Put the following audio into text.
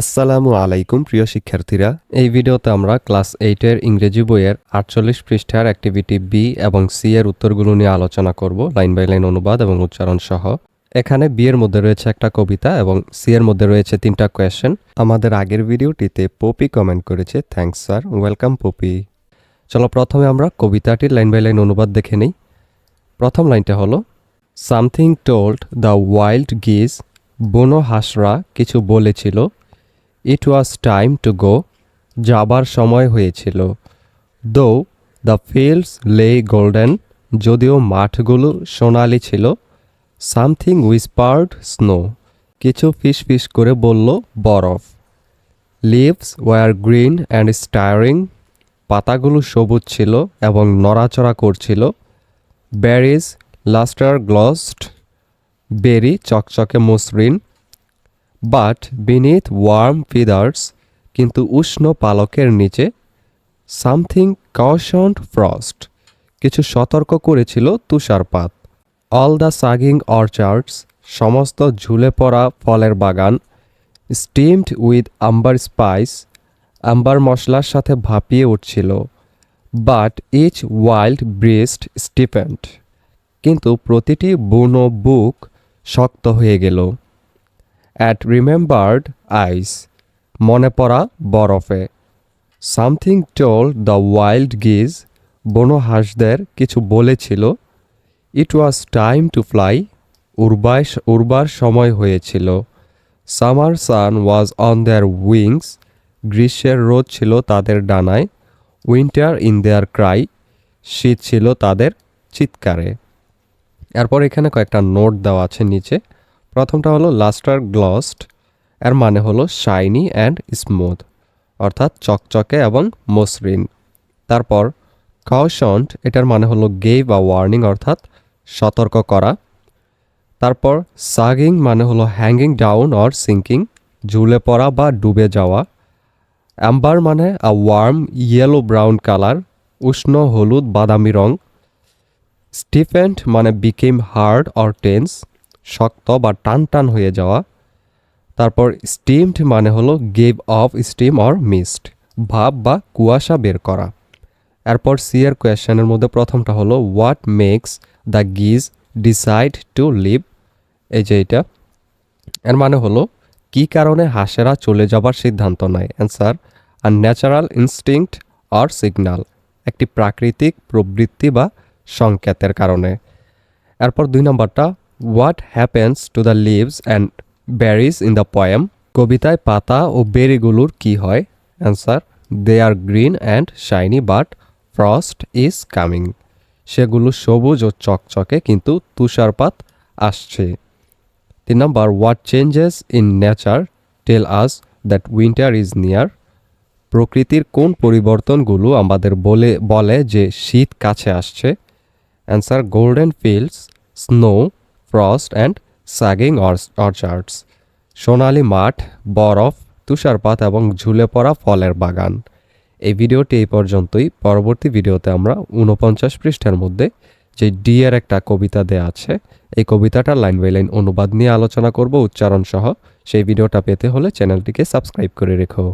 আসসালামু আলাইকুম, প্রিয় শিক্ষার্থীরা। এই ভিডিওতে আমরা ক্লাস এইটের ইংরেজি বইয়ের আটচল্লিশ পৃষ্ঠার অ্যাক্টিভিটি বি এবং সি এর উত্তরগুলো নিয়ে আলোচনা করব, লাইন বাই লাইন অনুবাদ এবং উচ্চারণ সহ। এখানে বি এর মধ্যে রয়েছে একটা কবিতা এবং সি এর মধ্যে রয়েছে তিনটা কোয়েশ্চেন আমাদের আগের ভিডিওটিতে পপি কমেন্ট করেছে। Thanks sir welcome Popy. চলো প্রথমে আমরা কবিতাটির লাইন বাই লাইন অনুবাদ দেখে নিই। প্রথম লাইনটা হলো সামথিং টোল্ড দ্য ওয়াইল্ড গিজ বনো হাসরা কিছু বলেছিল it was time to go যাবার সময় হয়েছিল। দো দ্য ফিল্ডস লে গোল্ডেন যদিও মাঠগুলো সোনালি ছিল সামথিং উইসপার্ড স্নো কিছু ফিস ফিস করে বলল, বরফ। Leaves were green and stirring পাতাগুলো সবুজ ছিল এবং নড়াচড়া করছিল। ব্যারিজ লাস্টার গ্লসড বেরি চকচকে মসৃণ। বাট বিনিথ ওয়ার্ম ফিদার্স কিন্তু উষ্ণ পালকের নিচে সামথিং কশন্ড ফ্রস্ট কিছু সতর্ক করেছিল তুষারপাত। অল দ্য সাগিং অর্চার্ডস সমস্ত ঝুলে পড়া ফলের বাগান steamed with amber spice amber মশলার সাথে ভাপিয়ে উঠছিল। But each wild breast stiffened কিন্তু প্রতিটি বুনো বুক শক্ত হয়ে গেল। অ্যাট রিমেম্বার্ড আইস মনে পড়া বরফে। সামথিং টোল দ্য ওয়াইল্ড গিজ বনো হাঁসদের কিছু বলেছিল। It was time to fly উর্বায় উর্বার সময় হয়েছিল। Summer sun was on their wings গ্রীষ্মের রোদ ছিল তাদের ডানায় উইন্টার ইন দেয়ার ক্রাই শীত ছিল তাদের চিৎকারে। এরপর এখানে কয়েকটা নোট দেওয়া আছে নিচে। প্রথমটা হলো লাস্টার গ্লসড এর মানে হলো শাইনি অ্যান্ড স্মুথ অর্থাৎ চকচকে এবং মসৃণ। তারপর কাউশন্ট এটার মানে হলো গে বা ওয়ার্নিং অর্থাৎ সতর্ক করা। তারপর সাগিং মানে হলো হ্যাঙ্গিং ডাউন অর সিঙ্কিং ঝুলে পড়া বা ডুবে যাওয়া। অ্যাম্বার মানে a warm yellow brown colour উষ্ণ হলুদ বাদামি রং। স্টিফেন্ট মানে বিকেম হার্ড অর টেন্স শক্ত বা টান টান হয়ে যাওয়া। তারপর স্টিমড মানে হলো gave off steam or mist ভাব বা কুয়াশা বের করা। এরপর সি এর কোয়েশ্চেনের মধ্যে প্রথমটা হলো what makes the geese decide to leave এই যে এটা। এর মানে হলো, কি কারণে হাঁসেরা চলে যাবার সিদ্ধান্ত নেয়? Answer are natural instinct or signal একটি প্রাকৃতিক প্রবৃত্তি বা সংকেতের কারণে। এরপর দুই নম্বরটা what happens to the leaves and berries in the poem কবিতায় পাতা ও বেরিগুলোর কি হয়? Answer they are green and shiny but frost is coming সেগুলো সবুজ ও চকচকে, কিন্তু তুষারপাত আসছে। তিন নম্বর what changes in nature tell us that winter is near প্রকৃতির কোন পরিবর্তনগুলো আমাদের বলে বলে যে শীত কাছে আসছে? Answer golden fields snow frost and sagging orchards সোনালি মাঠ, বরফ, তুষারপাত এবং ঝুলে পড়া ফলের বাগান। এই ভিডিওটি এই পর্যন্তই। পরবর্তী ভিডিওতে আমরা উনপঞ্চাশ পৃষ্ঠার মধ্যে যে ডি এর একটা কবিতা দেয়া আছে, এই কবিতাটা লাইন বাই লাইন অনুবাদ নিয়ে আলোচনা করব উচ্চারণ সহ। সেই ভিডিওটা পেতে হলে চ্যানেলটিকে সাবস্ক্রাইব করে রেখো।